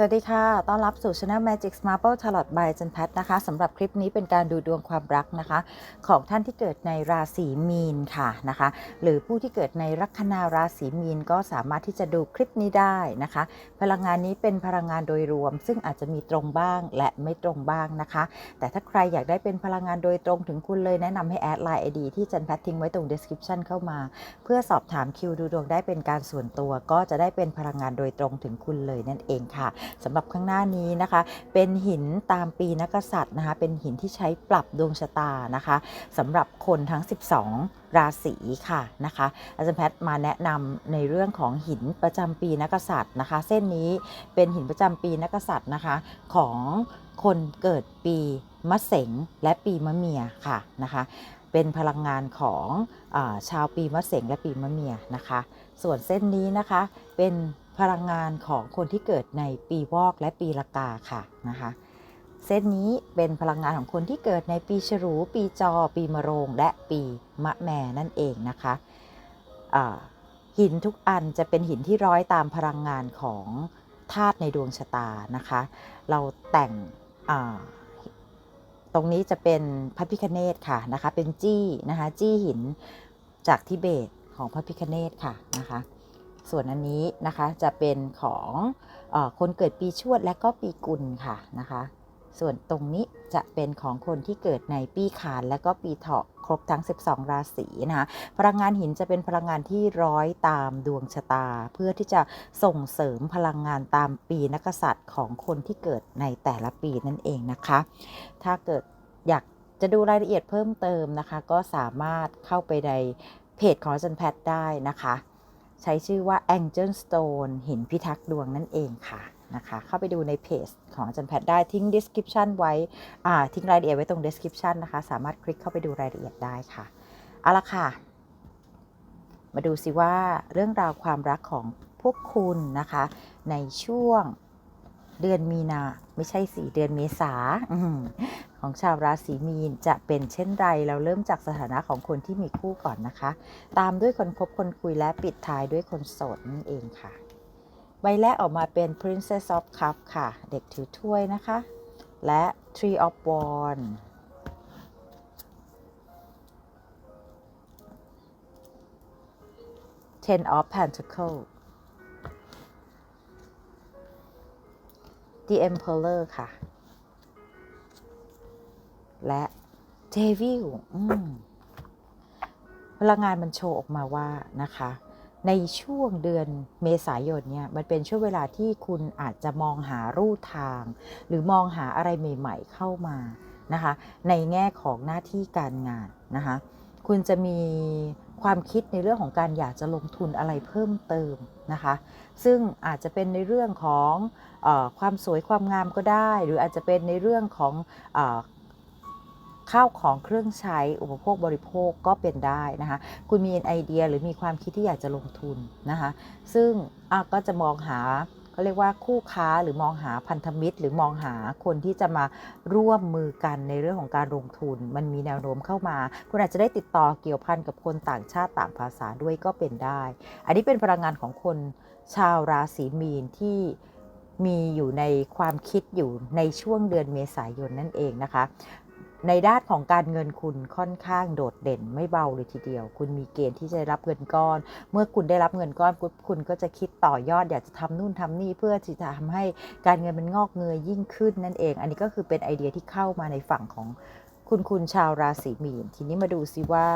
สวัสดีค่ะ ต้อนรับสู่ Channel Magic Marble Tarot by จันพัฒนะคะ สำหรับคลิปนี้เป็นการดูดวงความรักนะคะ ของท่านที่เกิดในราศีมีนค่ะนะคะ หรือผู้ที่เกิดในลัคนาราศีมีนก็สามารถที่จะดูคลิปนี้ได้นะคะ พลังงานนี้เป็นพลังงานโดยรวม ซึ่งอาจจะมีตรงบ้างและไม่ตรงบ้างนะคะ แต่ถ้าใครอยากได้เป็นพลังงานโดยตรงถึงคุณเลยแนะนำให้แอดไลน์ไอดีที่จันพัฒทิ้งไว้ตรง description เข้ามา เพื่อสอบถามคิวดูดวงได้เป็นการส่วนตัว ก็จะได้เป็นพลังงานโดยตรงถึงคุณเลยนั่นเองค่ะสำหรับข้างหน้านี้นะคะ เป็นหินตามปีนักษัตริย์นะคะ เป็นหินที่ใช้ปรับดวงชะตานะคะสำหรับคนทั้ง 12 ราศีค่ะนะคะ อาจารย์แพทย์มาแนะนำในเรื่องของหินประจำปีนักษัตริย์นะคะ เส้นนี้เป็นหินประจำปีนักษัตริย์นะคะของคนเกิดปีมะเสงและปีมะเมียค่ะนะคะเป็นพลังงานของอชาวปีมะเสงและปีมะเมียนะคะ ส่วนเส้นนี้นะคะเป็น พลังงานของคนที่เกิดในปีวอกและปีละกาค่ะนะคะเส้นนี้เป็นพลังงานของคนที่เกิดในปีฉลู ปีจอ ปีมะโรง และปีมะแม่นั่นเองนะคะหินทุกอันจะเป็นหินที่ร้อยตามพลังงานของธาตุในดวงชะตานะคะ เราแต่งตรงนี้จะเป็นพระพิคเนตค่ะนะคะ เป็นจี้นะคะ จี้หินจากทิเบตของพระพิคเนตค่ะนะคะ ส่วนอันนี้นะคะจะเป็นของอคนเกิดปีชวดและก็ปีกุลค่ะนะคะ ส่วนตรงนี้จะเป็นของคนที่เกิดในปีขานและก็ปีเถาะครบทั้ง 12 ราศีนะคะพลังงานหินจะเป็นพลังงานที่ร้อยตามดวงชะตา เพื่อที่จะส่งเสริมพลังงานตามปีนักษัตริย์ของคนที่เกิดในแต่ละปีนั่นเองนะคะ ถ้าเกิดอยากจะดูรายละเอียดเพิ่มเติมนะคะ ก็สามารถเข้าไปในเพจของอาจันแพทย์ได้นะคะ ใช้ชื่อว่า Angel Stone หินพิทักษ์ดวงนั่นเองค่ะนะคะเข้าไปดูในเพจของอาจารย์แพทย์ได้ทิ้ง description ไว้อ่าทิ้งรายละเอียดไว้ตรง description นะคะ สามารถคลิกเข้าไปดูรายละเอียดได้ค่ะเอาละค่ะ มาดูสิว่าเรื่องราวความรักของพวกคุณนะคะ ในช่วงเดือนมีนา ไม่ใช่สี่เดือนเมษา ของชาวราศีมีนจะเป็นเช่นไร เราเริ่มจากสถานะของคนที่มีคู่ก่อนนะคะ ตามด้วยคนพบคนคุยและปิดท้ายด้วยคนโสดนั่นเองค่ะ ใบแรกออกมาเป็น Princess of Cup ค่ะ เด็กถือถ้วยนะคะ และ Tree of Wand Ten of Pentacles The Emperor ค่ะ และ Devil อืมพลังงานมันโชว์ออกมาว่านะคะ ในช่วงเดือนเมษายนเนี่ยมันเป็นช่วงเวลาที่คุณอาจจะมองหารูทาง หรือมองหาอะไรใหม่ ๆ เข้ามานะคะ ในแง่ของหน้าที่การงานนะคะ คุณจะมีความคิดในเรื่องของการอยากจะลงทุนอะไรเพิ่มเติมนะคะ ซึ่งอาจจะเป็นในเรื่องของอความสวยความงามก็ได้ หรืออาจจะเป็นในเรื่องของอ ข้าวของเครื่องใช้อุปโภคบริโภคก็เป็นได้นะคะ คุณมีไอเดียหรือมีความคิดที่อยากจะลงทุนนะคะ ซึ่งก็จะมองหาเขาเรียกว่าคู่ค้าหรือมองหาพันธมิตร หรือมองหาคนที่จะมาร่วมมือกันในเรื่องของการลงทุน มันมีแนวโน้มเข้ามา คุณอาจจะได้ติดต่อเกี่ยวพันกับคนต่างชาติต่างภาษาด้วยก็เป็นได้ อันนี้เป็นพลังงานของคนชาวราศีมีนที่มีอยู่ในความคิดอยู่ในช่วงเดือนเมษายนนั่นเองนะคะ ในด้านของการเงินคุณค่อนข้างโดดเด่นไม่เบาเลยทีเดียว คุณมีเกณฑ์ที่จะได้รับเงินก้อน เมื่อคุณได้รับเงินก้อนคุณก็จะคิดต่อยอดอยากจะทำนู่นทำนี่เพื่อที่จะทำให้การเงินมันงอกเงยยิ่งขึ้นนั่นเอง อันนี้ก็คือเป็นไอเดียที่เข้ามาในฝั่งของคุณคุณชาวราศีมีน ทีนี้มาดูซิว่า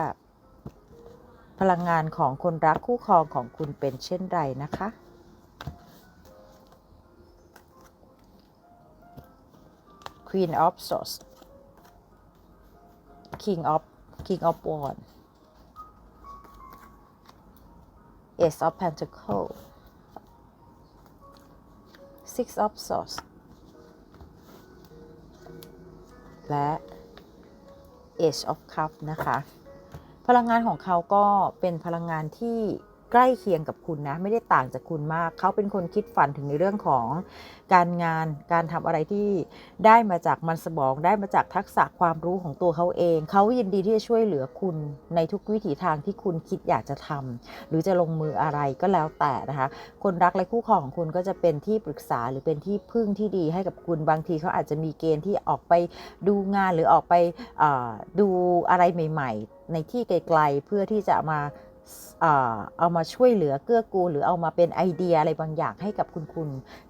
พลังงานของคนรักคู่ครองของคุณเป็นเช่นไรนะคะ Queen of Swords King of King of Wand Ace of Pentacles Six of Swords และ Age of Cup นะคะ พลังงานของเขาก็เป็นพลังงานที่ ใกล้เคียงกับคุณนะ ไม่ได้ต่างจากคุณมาก เขาเป็นคนคิดฝันถึงในเรื่องของการงาน การทำอะไรที่ได้มาจากมันสมอง ได้มาจากทักษะความรู้ของตัวเขาเอง เขายินดีที่จะช่วยเหลือคุณในทุกวิถีทางที่คุณคิดอยากจะทำหรือจะลงมืออะไรก็แล้วแต่นะคะ คนรักและคู่ครองของคุณก็จะเป็นที่ปรึกษาหรือเป็นที่พึ่งที่ดีให้กับคุณบางทีเขาอาจจะมีเกณฑ์ที่ออกไปดูงานหรือออกไปดูอะไรใหม่ ๆ ในที่ไกลๆเพื่อที่จะมา เอามาช่วยเหลือเกื้อกูลหรือเอามาเป็นไอเดียอะไรบางอย่างให้กับคุณคุณ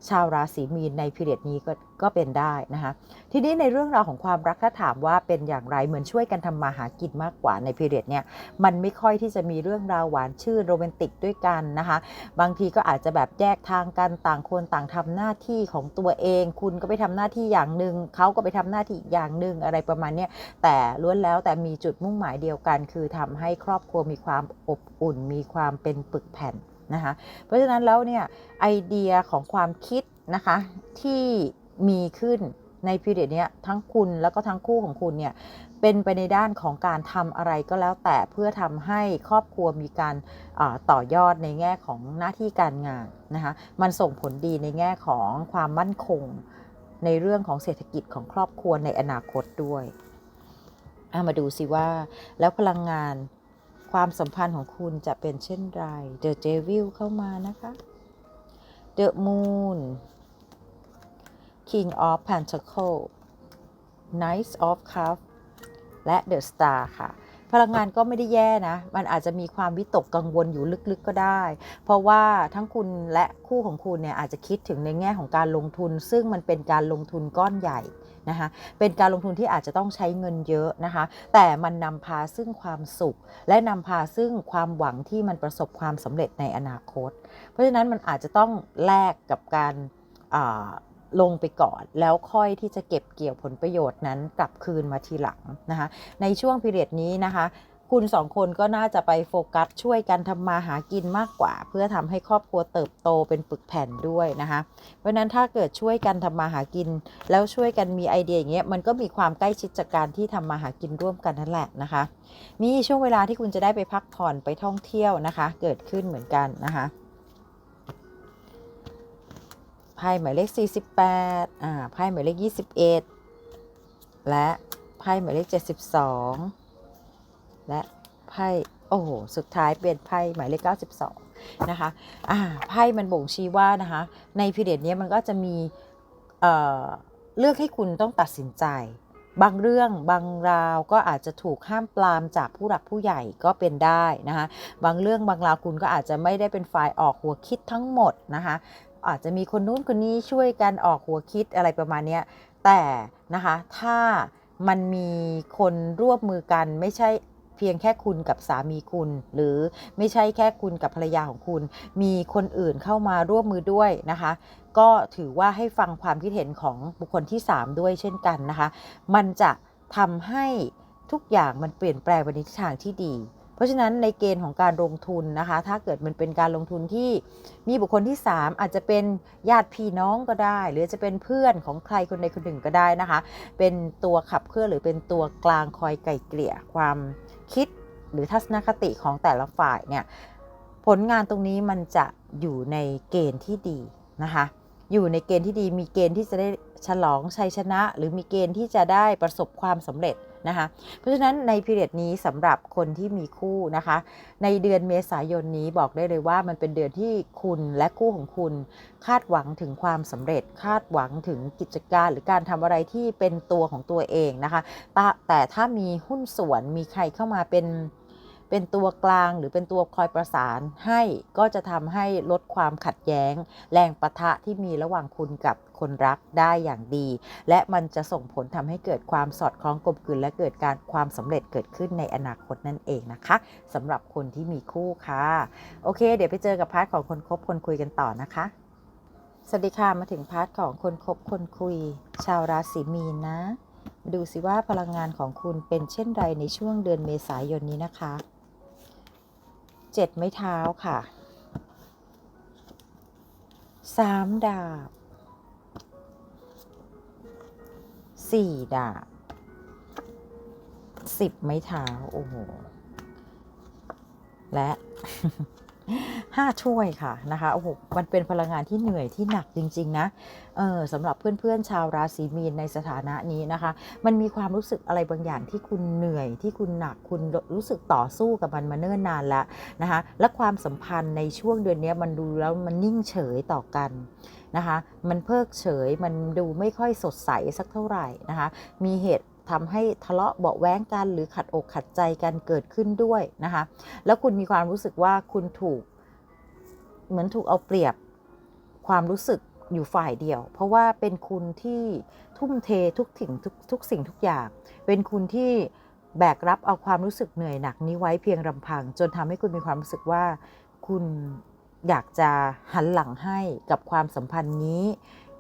ชาวราศีมีนในพิเรียดนี้ก็ ก็เป็นได้นะคะทีนี้ในเรื่องราวของความรักถ้าถามว่าเป็นอย่างไรเหมือนช่วยกันทำมาหากินมากกว่าในพีเรียดเนี่ยมันไม่ค่อยที่จะมีเรื่องราวหวานชื่นโรแมนติกด้วยกันนะคะบางทีก็อาจจะแบบแยกทางกันต่างคนต่างทำหน้าที่ของตัวเอง คุณก็ไปทำหน้าที่อย่างหนึ่งเขาก็ไปทำหน้าที่อีกอย่างหนึ่งอะไรประมาณนี้แต่ล้วนแล้วแต่มีจุดมุ่งหมายเดียวกัน คือทำให้ครอบครัวมีความอบอุ่น มีความเป็นปึกแผ่นนะคะเพราะฉะนั้นแล้วเนี่ยไอเดียของความคิดนะคะที่ มีขึ้นในพีเรียดเนี้ยทั้งคุณแล้วก็ทั้งคู่ของคุณเนี่ยเป็นไปในด้านของการทำอะไรก็แล้วแต่เพื่อทำให้ครอบครัวมีการต่อยอดในแง่ของหน้าที่การงานนะคะมันส่งผลดีในแง่ของความมั่นคง ในเรื่องของเศรษฐกิจของครอบครัวในอนาคตด้วยอะมาดูสิว่า แล้วพลังงานความสัมพันธ์ของคุณจะเป็นเช่นไร The Devil เข้ามานะคะ The Moon King of Pentacle Knight of Cups และ The Star ค่ะ พลังงานก็ไม่ได้แย่นะ มันอาจจะมีความวิตกกังวลอยู่ลึกๆก็ได้ เพราะว่าทั้งคุณและคู่ของคุณเนี่ยอาจจะคิดถึงในแง่ของการลงทุน ซึ่งมันเป็นการลงทุนก้อนใหญ่นะคะเป็นการลงทุนที่อาจจะต้องใช้เงินเยอะนะคะ แต่มันนำพาซึ่งความสุข และนำพาซึ่งความหวังที่มันประสบความสำเร็จในอนาคต เพราะฉะนั้นมันอาจจะต้องแลกกับการ ลงไปก่อน แล้วค่อยที่จะเก็บเกี่ยวผลประโยชน์นั้นกลับคืนมาทีหลังนะคะในช่วงพิเรียดนี้นะคะคุณสองคนก็น่าจะไปโฟกัสช่วยกันทำมาหากินมากกว่า เพื่อทำให้ครอบครัวเติบโตเป็นปึกแผ่นด้วยนะคะ เพราะนั้นถ้าเกิดช่วยกันทำมาหากิน แล้วช่วยกันมีไอเดียอย่างเงี้ยมันก็มีความใกล้ชิดจากการที่ทำมาหากินร่วมกันนั่นแหละนะคะ มีช่วงเวลาที่คุณจะได้ไปพักผ่อนไปท่องเที่ยวนะคะ เกิดขึ้นเหมือนกันนะคะ พ่หมายเลข 48อ่าไพ่หมายเลข 21 และไพ่หมายเลข 72 และไพ่โอ้โหสุดท้ายเป็นไพ่หมายเลข 92 นะคะอ่าไพ่มันบ่งชี้ว่านะคะในพีเรียดนี้มันก็จะมีเอ่อเลือกให้คุณต้องตัดสินใจ บางเรื่องบางราวก็อาจจะถูกห้ามปรามจากผู้หลักผู้ใหญ่ก็เป็นได้นะคะบางเรื่องบางราวคุณก็อาจจะไม่ได้เป็นฝ่ายออกหัวคิดทั้งหมดนะคะ อาจจะมีคนนู้นคนนี้ช่วยกันออกหัวคิดอะไรประมาณนี้แต่นะคะถ้ามันมีคนร่วมมือกันไม่ใช่เพียงแค่คุณกับสามีคุณ หรือไม่ใช่แค่คุณกับภรรยาของคุณ มีคนอื่นเข้ามาร่วมมือด้วยนะคะ ก็ถือว่าให้ฟังความคิดเห็นของบุคคลที่ 3 ด้วยเช่นกันนะคะ มันจะทำให้ทุกอย่างมันเปลี่ยนแปลงไปในทิศทางที่ดี ราะฉะนั้นในเกณฑ์ของการลงทุนนะคะ ถ้าเกิดมันเป็นการลงทุนที่มีบุคคลที่ 3 อาจจะเป็นญาติพี่น้องก็ได้ หรือจะเป็นเพื่อนของใครคนใดคนหนึ่งก็ได้นะคะ เป็นตัวขับเคลื่อนหรือเป็นตัวกลางคอยไก่เกลี่ยความคิดหรือทัศนคติของแต่ละฝ่ายเนี่ยผลงานตรงนี้มันจะอยู่ในเกณฑ์ที่ดีนะคะ อยู่ในเกณฑ์ที่ดีมีเกณฑ์ที่จะได้ฉลองชัยชนะ หรือมีเกณฑ์ที่จะได้ประสบความสำเร็จ นะคะ เพราะฉะนั้นในพีเรียดนี้สำหรับคนที่มีคู่นะคะ ในเดือนเมษายนนี้บอกได้เลยว่ามันเป็นเดือนที่คุณและคู่ของคุณ คาดหวังถึงความสำเร็จคาดหวังถึงกิจการ หรือการทำอะไรที่เป็นตัวของตัวเองนะคะแต่ถ้ามีหุ้นส่วนมีใครเข้ามาเป็น เป็นตัวกลางหรือเป็นตัวคอยประสานให้ก็จะทำให้ลดความขัดแย้ง แรงปะทะที่มีระหว่างคุณกับคนรักได้อย่างดี และมันจะส่งผลทำให้เกิดความสอดคล้องกลมกลืนและเกิดการความสำเร็จเกิดขึ้นในอนาคตนั่นเองนะคะสำหรับคนที่มีคู่ค่ะ โอเค เดี๋ยวไปเจอกับพาร์ทของคนคบคนคุยกันต่อนะคะสวัสดีค่ะมาถึงพาร์ทของคนคบคนคุย ชาวราศีมีนนะ ดูสิว่าพลังงานของคุณเป็นเช่นไรในช่วงเดือนเมษายนนี้นะคะ เจ็ดไม้เท้าค่ะสามดาบสี่ดาบสิบไม้เท้า โอ้โห และ ห้าถ้วยค่ะนะคะโอ้โหมันเป็นพลังงานที่เหนื่อยที่หนักจริง ๆ นะเออสำหรับเพื่อนๆชาวราศีมีนในสถานะนี้นะคะ มันมีความรู้สึกอะไรบางอย่างที่คุณเหนื่อยที่คุณหนักคุณรู้สึกต่อสู้กับมันมาเนิ่นนานแล้วนะคะและความสัมพันธ์ในช่วงเดือนนี้มันดูแล้วมันนิ่งเฉยต่อกันนะคะ มันเพิกเฉย มันดูไม่ค่อยสดใสสักเท่าไหร่นะคะ มีเหตุ ทำให้ทะเลาะเบาแว้งกัน หรือขัดอกขัดใจกันเกิดขึ้นด้วยนะคะ แล้วคุณมีความรู้สึกว่าคุณถูกเหมือนถูกเอาเปรียบความรู้สึกอยู่ฝ่ายเดียว เพราะว่าเป็นคุณที่ทุ่มเททุกถิ่งทุกทุกสิ่งทุกอย่าง เป็นคุณที่แบกรับเอาความรู้สึกเหนื่อยหนักนี้ไว้เพียงลำพัง จนทำให้คุณมีความรู้สึกว่าคุณอยากจะหันหลังให้กับความสัมพันธ์นี้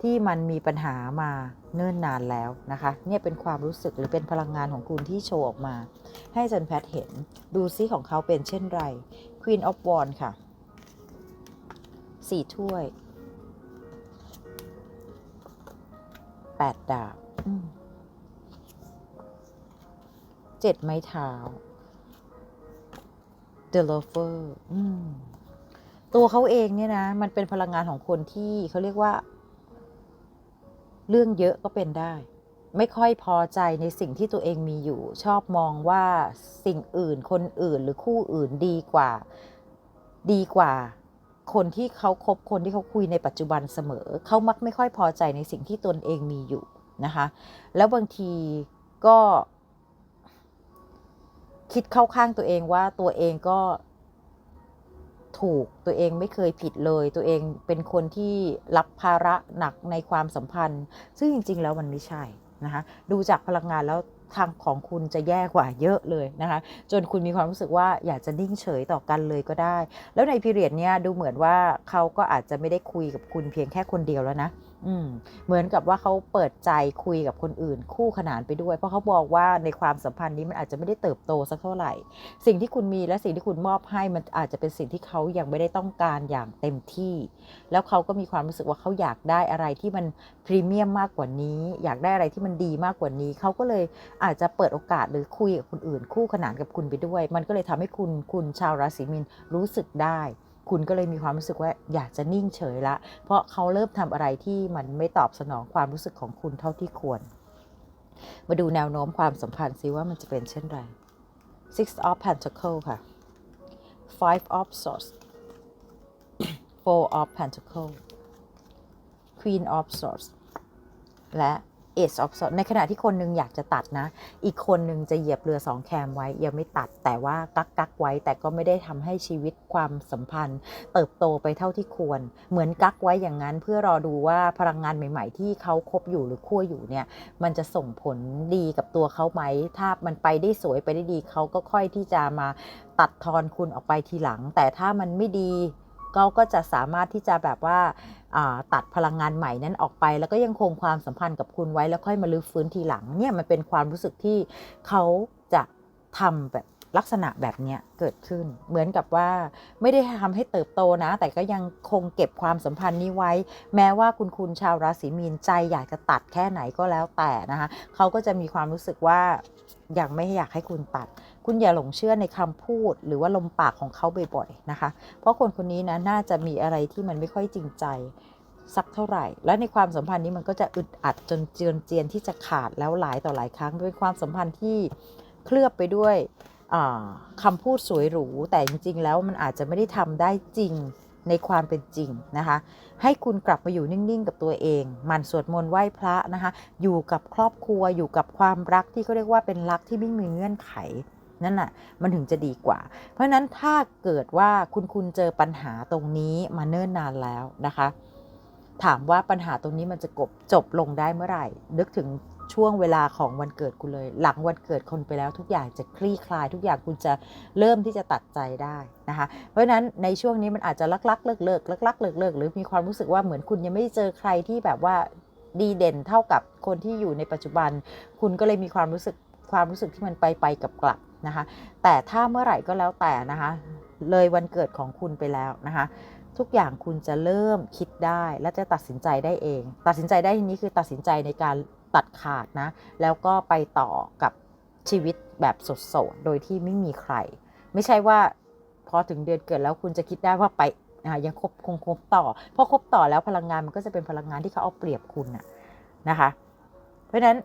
ที่มันมีปัญหามาเนิ่นนานแล้วนะคะเนี่ยเป็นความรู้สึกหรือเป็นพลังงานของคุณที่โชว์ออกมา ให้จันแพทเห็นดูซิของเขาเป็นเช่นไร Queen of Wands ค่ะสี่ถ้วยแปดดาบเจ็ดไม้เท้า The Lover อืมตัวเขาเองเนี่ยนะ มันเป็นพลังงานของคนที่เขาเรียกว่า เรื่องเยอะก็เป็นได้ ไม่ค่อยพอใจในสิ่งที่ตัวเองมีอยู่ ชอบมองว่าสิ่งอื่น คนอื่นหรือคู่อื่นดีกว่า ดีกว่า คนที่เขาคบคนที่เขาคุยในปัจจุบันเสมอ เขามักไม่ค่อยพอใจในสิ่งที่ตนเองมีอยู่นะคะ แล้วบางทีก็คิดเข้าข้างตัวเองว่าตัวเองก็ ถูกตัวเองไม่เคยผิดเลย ตัวเองเป็นคนที่รับภาระหนักในความสัมพันธ์ ซึ่งจริง ๆ แล้วมันไม่ใช่นะคะดูจากพลังงานแล้วทางของคุณจะแย่กว่าเยอะเลยนะคะ จนคุณมีความรู้สึกว่าอยากจะนิ่งเฉยต่อกันเลยก็ได้ แล้วในพีเรียดเนี้ยดูเหมือนว่าเขาก็อาจจะไม่ได้คุยกับคุณเพียงแค่คนเดียวแล้วนะ อืมเหมือนกับว่าเขาเปิดใจคุยกับคนอื่น คู่ขนานไปด้วย เพราะเขาบอกว่าในความสัมพันธ์นี้มันอาจจะไม่ได้เติบโตสักเท่าไหร่ สิ่งที่คุณมีและสิ่งที่คุณมอบให้มันอาจจะเป็นสิ่งที่เขายังไม่ได้ต้องการอย่างเต็มที่ แล้วเขาก็มีความรู้สึกว่าเขาอยากได้อะไรที่มันพรีเมียมมากกว่านี้ อยากได้อะไรที่มันดีมากกว่านี้ เขาก็เลยอาจจะเปิดโอกาสหรือคุยกับคนอื่น คู่ขนานกับคุณไปด้วย มันก็เลยทำให้คุณคุณชาวราศีมีนรู้สึกได้ คุณก็เลยมีความรู้สึกว่าอยากจะนิ่งเฉยละ เพราะเขาเริ่มทำอะไรที่มันไม่ตอบสนองความรู้สึกของคุณเท่าที่ควร มาดูแนวโน้มความสัมพันธ์ซิว่ามันจะเป็นเช่นไร Six of Pentacle ค่ะ Five of Swords Four of Pentacle Queen of Swords และ Ace of Swords ในขณะที่คนหนึงอยากจะตัดนะ อีกคนหนึ่งจะเหยียบเรือสองแคมไว้ยังไม่ตัด แต่ว่ากักกักไว้ แต่ก็ไม่ได้ทำให้ชีวิตความสัมพันธ์ เติบโตไปเท่าที่ควร เหมือนกักไว้อย่างนั้น เพื่อรอดูว่าพลังงานใหม่ ๆ ที่เขาคบอยู่หรือคั่วอยู่เนี่ยมันจะส่งผลดีกับตัวเขาไหม ถ้ามันไปได้สวยไปได้ดีเขาก็ค่อยที่จะมาตัดทอนคุณออกไปทีหลัง แต่ถ้ามันไม่ดี เขาก็จะสามารถที่จะแบบว่าตัดพลังงานใหม่นั้นออกไป แล้วก็ยังคงความสัมพันธ์กับคุณไว้แล้วค่อยมาลื้อฟื้นทีหลังเนี่ยมันเป็นความรู้สึกที่เขาจะทำแบบลักษณะแบบเนี้ยเกิดขึ้น เหมือนกับว่าไม่ได้ทำให้เติบโตนะ แต่ก็ยังคงเก็บความสัมพันธ์นี้ไว้ แม้ว่าคุณคุณชาวราศีมีนใจอยากจะตัดแค่ไหนก็แล้วแต่นะคะเขาก็จะมีความรู้สึกว่ายังไม่อยากให้คุณตัด คุณอย่าหลงเชื่อในคำพูดหรือว่าลมปากของเขาบ่อยๆนะคะ เพราะคนคนนี้นะน่าจะมีอะไรที่มันไม่ค่อยจริงใจสักเท่าไหร่ และในความสัมพันธ์นี้มันก็จะอึดอัดจนเจือนเจียนที่จะขาดแล้วหลายต่อหลายครั้งเป็นความสัมพันธ์ที่เคลือบไปด้วยอ่าคำพูดสวยหรู แต่จริงๆ แล้วมันอาจจะไม่ได้ทำได้จริงในความเป็นจริงนะคะ ให้คุณกลับมาอยู่นิ่งๆ กับตัวเองหมันสวดมนต์ไหว้พระนะคะ อยู่กับครอบครัวอยู่กับความรักที่เขาเรียกว่าเป็นรักที่ไม่มีเงื่อนไข นั่นน่ะมันถึงจะดีกว่า เพราะฉะนั้นถ้าเกิดว่าคุณคุณเจอปัญหาตรงนี้มาเนิ่นนานแล้วนะคะ ถามว่าปัญหาตรงนี้มันจะกบจบลงได้เมื่อไหร่ นึกถึงช่วงเวลาของวันเกิดคุณเลย หลังวันเกิดคนไปแล้วทุกอย่างจะคลี่คลาย ทุกอย่างคุณจะเริ่มที่จะตัดใจได้นะคะ เพราะฉะนั้นในช่วงนี้มันอาจจะลักลักเลิกเลิกลักลักเลิกเลิกหรือมีความรู้สึกว่าเหมือนคุณยังไม่เจอใครที่แบบว่าดีเด่นเท่ากับคนที่อยู่ในปัจจุบัน คุณก็เลยมีความรู้สึกความรู้สึกที่มันไปไปกับกลับ นะคะ แต่ถ้าเมื่อไหร่ก็แล้วแต่นะคะ เลยวันเกิดของคุณไปแล้วนะคะ ทุกอย่างคุณจะเริ่มคิดได้และจะตัดสินใจได้เอง ตัดสินใจได้ทีนี้คือตัดสินใจในการตัดขาดนะ แล้วก็ไปต่อกับชีวิตแบบสดๆ โดยที่ไม่มีใคร ไม่ใช่ว่าพอถึงเดือนเกิดแล้วคุณจะคิดได้ว่าไปอ่ายังคบคงคบต่อพราะคบต่อแล้วพลังงานมันก็จะเป็นพลังงานที่เขาเอาเปรียบคุณนะนะคะ เพราะฉะนั้น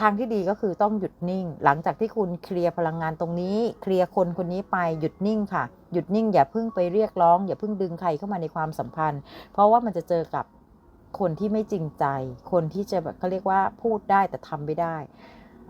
ทางที่ดีก็คือต้องหยุดนิ่ง หลังจากที่คุณเคลียร์พลังงานตรงนี้ เคลียร์คนคนนี้ไปหยุดนิ่งค่ะ หยุดนิ่งอย่าเพิ่งไปเรียกร้อง อย่าเพิ่งดึงใครเข้ามาในความสัมพันธ์ เพราะว่ามันจะเจอกับคนที่ไม่จริงใจ คนที่จะแบบเขาเรียกว่าพูดได้แต่ทำไม่ได้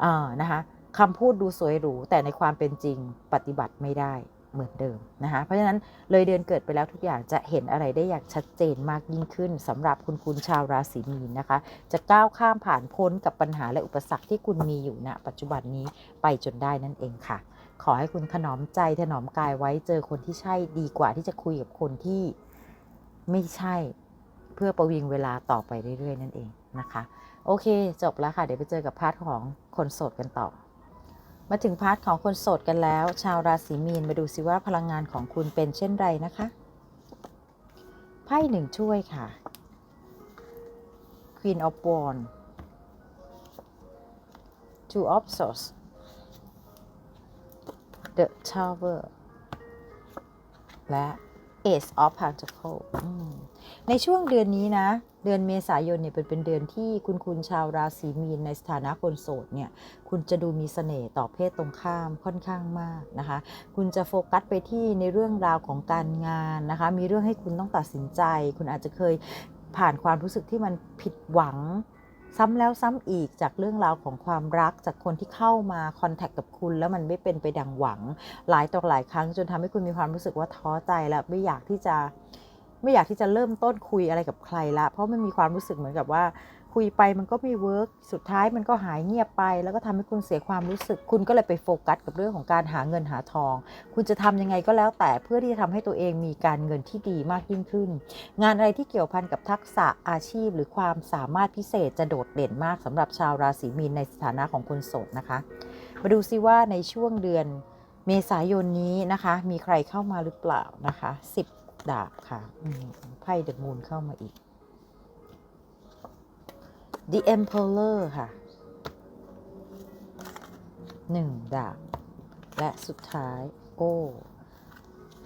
อ่านะคะคำพูดดูสวยหรูแต่ในความเป็นจริงปฏิบัติไม่ได้ เหมือนเดิมนะคะ เพราะฉะนั้นเลยเดือนเกิดไปแล้วทุกอย่างจะเห็นอะไรได้อย่างชัดเจนมากยิ่งขึ้นสำหรับคุณคุณชาวราศีมีนนะคะ จะก้าวข้ามผ่านพ้นกับปัญหาและอุปสรรคที่คุณมีอยู่ณปัจจุบันนี้ไปจนได้นั่นเองค่ะ ขอให้คุณถนอมใจถนอมกายไว้เจอคนที่ใช่ดีกว่าที่จะคุยกับคนที่ไม่ใช่เพื่อประวิงเวลาต่อไปเรื่อยๆ นั่นเองนะคะ โอเค จบแล้วค่ะ เดี๋ยวไปเจอกับพาร์ทของคนโสดกันต่อ มาถึงพาร์ทของคนโสดกันแล้ว ชาวราศีมีนมาดูซิว่าพลังงานของคุณเป็นเช่นไรนะคะไพ่หนึ่งช่วยค่ะ Queen of Wands Two of Swords The Tower และ Ace of Pentacles อืมในช่วงเดือนนี้นะ เดือนเมษายนเนี่ยเป็นเป็นเดือนที่คุณคุณชาวราศีมีนในสถานะคนโสดเนี่ย คุณจะดูมีเสน่ห์ต่อเพศตรงข้ามค่อนข้างมากนะคะ คุณจะโฟกัสไปที่ในเรื่องราวของการงานนะคะ มีเรื่องให้คุณต้องตัดสินใจ คุณอาจจะเคยผ่านความรู้สึกที่มันผิดหวัง ซ้ำแล้วซ้ำอีกจากเรื่องราวของความรักจากคนที่เข้ามาคอนแทคกับคุณแล้วมันไม่เป็นไปดังหวัง หลายต่อหลายครั้งจนทำให้คุณมีความรู้สึกว่าท้อใจและไม่อยากที่จะไม่อยากที่จะเริ่มต้นคุยอะไรกับใครละเพราะมันมีความรู้สึกเหมือนกับว่า คุยไปมันก็ไม่เวิร์กสุดท้ายมันก็หายเงียบไป แล้วก็ทำให้คุณเสียความรู้สึก คุณก็เลยไปโฟกัสกับเรื่องของการหาเงินหาทอง คุณจะทำยังไงก็แล้วแต่เพื่อที่จะทำให้ตัวเองมีการเงินที่ดีมากยิ่งขึ้น งานอะไรที่เกี่ยวพันกับทักษะอาชีพ หรือความสามารถพิเศษจะโดดเด่นมากสำหรับชาวราศีมีนในสถานะของคนโสดนะคะ มาดูซิว่าในช่วงเดือนเมษายนนี้นะคะ มีใครเข้ามาหรือเปล่านะคะ10ดาบค่ะไพ่เดอะมูนเข้ามาอีก The Emperor ค่ะ1ดาบและสุดท้าย โอ้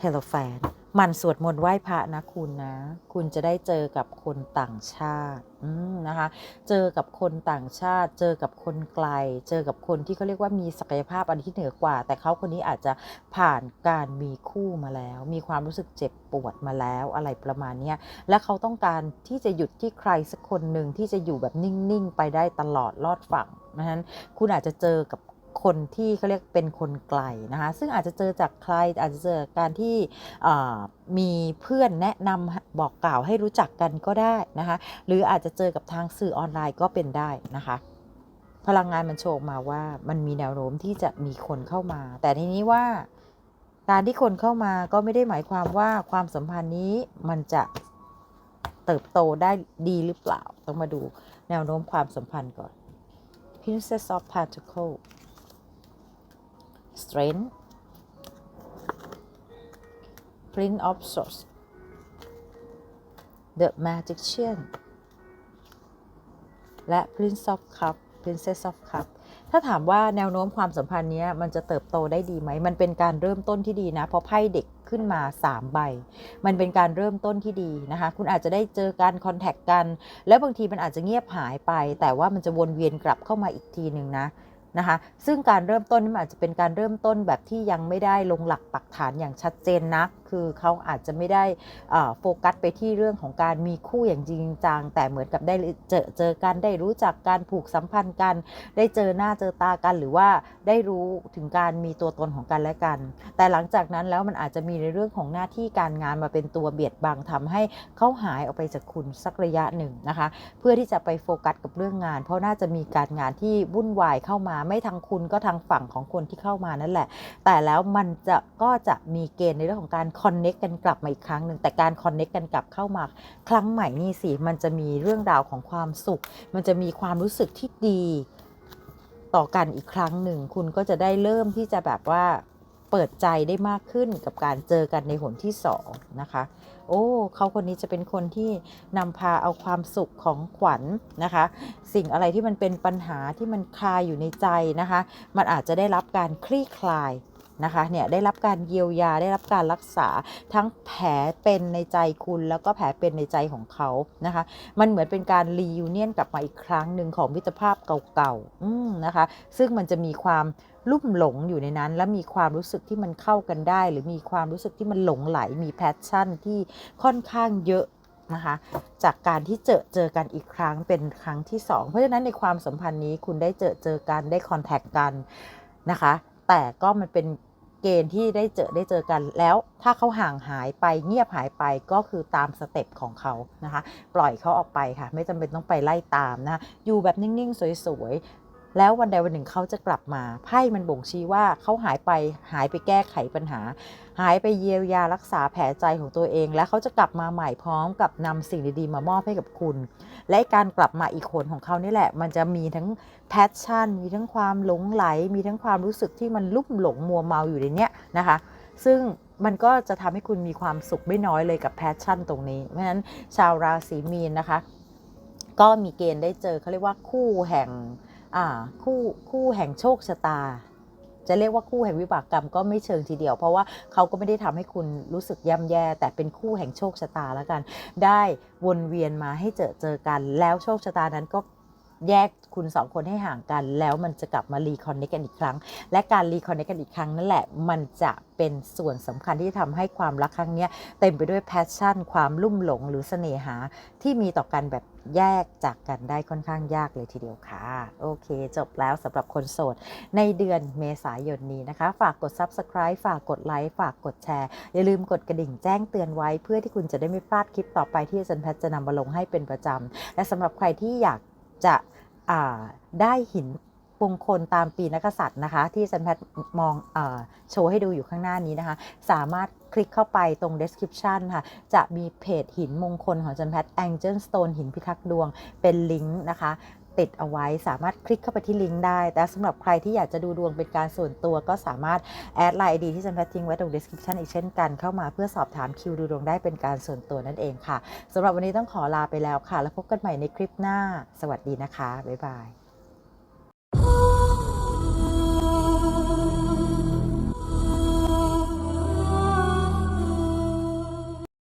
เฮลแฟน มันสวดมนต์ไหว้พระนะคุณนะ คุณจะได้เจอกับคนต่างชาตินะคะ เจอกับคนต่างชาติ เจอกับคนไกล เจอกับคนที่เขาเรียกว่ามีศักยภาพอันที่เหนือกว่า แต่เขาคนนี้อาจจะผ่านการมีคู่มาแล้ว มีความรู้สึกเจ็บปวดมาแล้วอะไรประมาณนี้และเขาต้องการที่จะหยุดที่ใครสักคนหนึ่งที่จะอยู่แบบนิ่งๆ ไปได้ตลอดรอดฝั่งเพราะฉะนั้นคุณอาจจะเจอกับ คนที่เขาเรียกเป็นคนไกลนะคะซึ่งอาจจะเจอจากใครอาจจะเจอการที่มีเพื่อนแนะนำบอกกล่าวให้รู้จักกันก็ได้นะคะหรืออาจจะเจอกับทางสื่อออนไลน์ก็เป็นได้นะคะพลังงานมันโชว์มาว่ามันมีแนวโน้มที่จะมีคนเข้ามา แต่ทีนี้ว่าการที่คนเข้ามาก็ไม่ได้หมายความว่าความสัมพันธ์นี้มันจะเติบโตได้ดีหรือเปล่า ต้องมาดูแนวโน้มความสัมพันธ์ก่อน Princess of Pentacles Strength Prince of Swords The Magician และ Prince of Cup Princess of Cup ถ้าถามว่าแนวโน้มความสัมพันธ์นี้มันจะเติบโตได้ดีไหม มันเป็นการเริ่มต้นที่ดีนะ เพราะไพ่เด็กขึ้นมา 3 ใบ มันเป็นการเริ่มต้นที่ดีนะคะ คุณอาจจะได้เจอการคอนแทคกัน แล้วบางทีมันอาจจะเงียบหายไป แต่ว่ามันจะวนเวียนกลับเข้ามาอีกทีหนึ่งนะ นะคะซึ่งการเริ่มต้นนี่อาจจะเป็นการเริ่มต้นแบบที่ยังไม่ได้ลงหลักปักฐานอย่างชัดเจนนัก คือเขาอาจจะไม่ได้โฟกัสไปที่เรื่องของการมีคู่อย่างจริงจังแต่เหมือนกับได้เจอเจอกันได้รู้จักการผูกสัมพันธ์กัน ได้เจอหน้าเจอตากันหรือว่าได้รู้ถึงการมีตัวตนของกันและกัน แต่หลังจากนั้นแล้วมันอาจจะมีในเรื่องของหน้าที่การงานมาเป็นตัวเบียดบังทำให้เขาหายออกไปจากคุณสักระยะหนึ่งนะคะ เพื่อที่จะไปโฟกัสกับเรื่องงาน เพราะน่าจะมีการงานที่วุ่นวายเข้ามาไม่ทางคุณก็ทางฝั่งของคนที่เข้ามานั่นแหละ แต่แล้วมันจะก็จะมีเกณฑ์ในเรื่องของการคอนเน็กกันกลับมาอีกครั้งหนึ่งแต่การคอนเน็กกันกลับเข้ามา ครั้งใหม่นี่สิมันจะมีเรื่องราวของความสุข มันจะมีความรู้สึกที่ดีต่อกันอีกครั้งหนึ่ง คุณก็จะได้เริ่มที่จะแบบว่า เปิดใจได้มากขึ้นกับการเจอกันในหนที่สองนะคะ โอ้เขาคนนี้จะเป็นคนที่นำพาเอาความสุขของขวัญนะคะ สิ่งอะไรที่มันเป็นปัญหาที่มันคาอยู่ในใจนะคะ มันอาจจะได้รับการคลี่คลายนะคะเนี่ยได้รับการเยียวยาได้รับการรักษาทั้งแผลเป็นในใจคุณแล้วก็แผลเป็นในใจของเขานะคะ มันเหมือนเป็นการรียูเนียนกลับมาอีกครั้งหนึ่งของมิตรภาพเก่าๆนะคะ ซึ่งมันจะมีความ ลุ่มหลงอยู่ในนั้น และมีความรู้สึกที่มันเข้ากันได้ หรือมีความรู้สึกที่มันหลงไหล มีแพชชั่นที่ค่อนข้างเยอะนะคะจากการที่เจอเจอกันอีกครั้งเป็นครั้งที่สองเพราะฉะนั้นในความสัมพันธ์นี้คุณได้เจอเจอกันได้คอนแทคกันนะคะ แต่ก็มันเป็นเกณฑ์ที่ได้เจอได้เจอกันแล้วถ้าเขาห่างหายไปเงียบหายไปก็คือตามสเต็ปของเขานะคะ ปล่อยเขาออกไปค่ะ ไม่จำเป็นต้องไปไล่ตามนะะอยู่แบบนิ่งๆ สวยๆ แล้ววันใดวันหนึ่งเขาจะกลับมาไพ่มันบ่งชี้ว่าเขาหายไปหายไปแก้ไขปัญหา หายไปเยียวยารักษาแผลใจของตัวเอง และเขาจะกลับมาใหม่พร้อมกับนำสิ่งดีๆมามอบให้กับคุณ และการกลับมาอีกคนของเขานี่แหละ มันจะมีทั้งแพชชั่น มีทั้งความหลงไหล มีทั้งความรู้สึกที่มันลุ่มหลงมัวเมาอยู่ในเนี้ยนะคะ ซึ่งมันก็จะทำให้คุณมีความสุขไม่น้อยเลยกับแพชชั่นตรงนี้ เพราะฉะนั้นชาวราศีมีนนะคะ ก็มีเกณฑ์ได้เจอเขาเรียกว่าคู่แห่ง คู่คู่แห่งโชคชะตา จะเรียกว่าคู่แห่งวิบากกรรมก็ไม่เชิงทีเดียว เพราะว่าเขาก็ไม่ได้ทำให้คุณรู้สึกย่ำแย่ แต่เป็นคู่แห่งโชคชะตาแล้วกัน ได้วนเวียนมาให้เจอเจอกัน แล้วโชคชะตานั้นก็ แยกคุณสองคนให้ห่างกัน แล้วมันจะกลับมารีคอนเนคกันอีกครั้ง และการรีคอนเนคกันอีกครั้งนั่นแหละมันจะเป็นส่วนสำคัญที่ทำให้ความรักครั้งนี้เต็มไปด้วยแพชชั่น ความลุ่มหลงหรือเสน่หาที่มีต่อกันแบบแยกจากกันได้ค่อนข้างยากเลยทีเดียวค่ะ โอเค จบแล้วสำหรับคนโสด ในเดือนเมษายนนี้นะคะ ฝากกด Subscribe ฝากกดไลค์ฝากกดแชร์ อย่าลืมกดกระดิ่งแจ้งเตือนไว้เพื่อที่คุณจะได้ไม่พลาดคลิปต่อไปที่อาจารย์แพทย์จะนำมาลงให้เป็นประจำและสำหรับใครที่อยาก จะได้หินมงคลตามปีนักษัตริย์นะคะ ที่อาจารย์แพทย์มองอโชว์ให้ดูอยู่ข้างหน้านี้นะคะ สามารถคลิกเข้าไปตรง description ค่ะ จะมีเพจหินมงคลของจันแพท Angel Stone หินพิทักษ์ดวงเป็นลิงก์นะคะ ติดเอาไว้ สามารถคลิกเข้าไปที่ลิงก์ได้ แต่สำหรับใครที่อยากจะดูดวงเป็นการส่วนตัว ก็สามารถแอดไลน์ดีที่จันแพททิ้งไว้ตรง description อีกเช่นกันเข้ามาเพื่อสอบถามคิวดูดวงได้เป็นการส่วนตัวนั่นเองค่ะสำหรับวันนี้ต้องขอลาไปแล้วค่ะ แล้วพบกันใหม่ในคลิปหน้า สวัสดีนะคะบ๊ายบาย